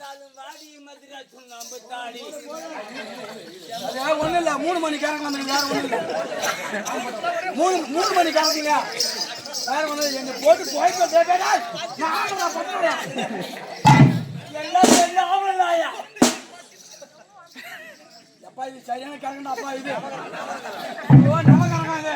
பார்த்தாலும் வாடி மூணு மணி காரங்க மூணு மூணு மணி காரங்க வேற போட்டு போய் போட்டா நான் பண்ணுறேன் சரியான கரங்கடா அப்பா இது? நமக்காரங்க.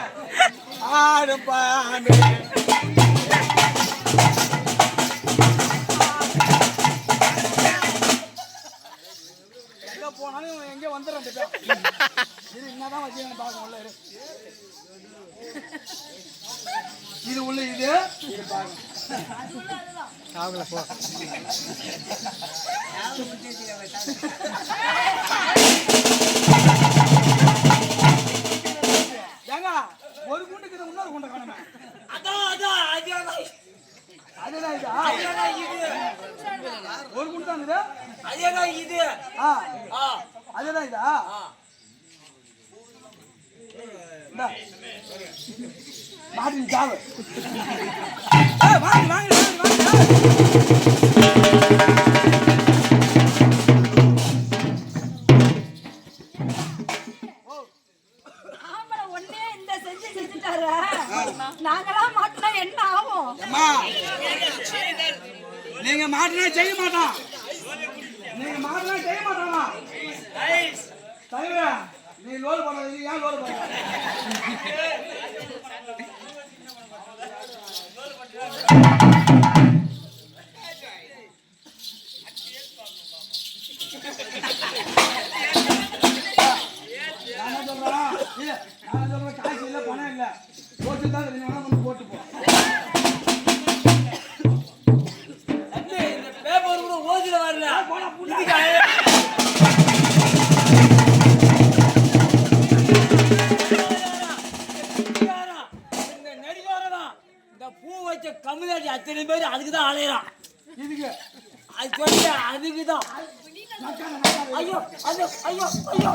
எங்க வந்துடுறான். இது என்னதான் வச்சு பார்க்க உள்ள. இது உள்ள இது இது பாருங்க ஏங்க ஒரு குண்டுக்கு இது இன்னொரு குண்டை காணுமே. அதான் அதான் அதான். அதுதான் இதா. அதேதான் இது. ஒரு குண்டு தான் இது. அதேதான் இது. ஆ. ஆ. அதுதான் இதா. மாட்டின் சாவு வாங்க வாங்க. நாங்கெல்லாம் மாட்டினா என்ன ஆகும் அம்மா நீங்க மாட்டினா செய்ய மாட்டான் நீங்க மாட்டினா செய்ய மாட்டானா தலைவரா நீ லோல் பண்ண நீ ஏன் லோல் பண்ண நான் என்ன சொல்றேன்? இல்ல, நான் என்ன சொல்றேன், காசு இல்ல, பணம் இல்ல. போட்டு தான் போட்டு போ. தம்பி, இந்த வச்ச கம்யூனிட்டி அத்தனை பேர் அதுக்கு தான் அலையிறான் இதுக்கு அது சொல்லி அதுக்கு தான். ஐயோ ஐயோ ஐயோ, ஐயோ.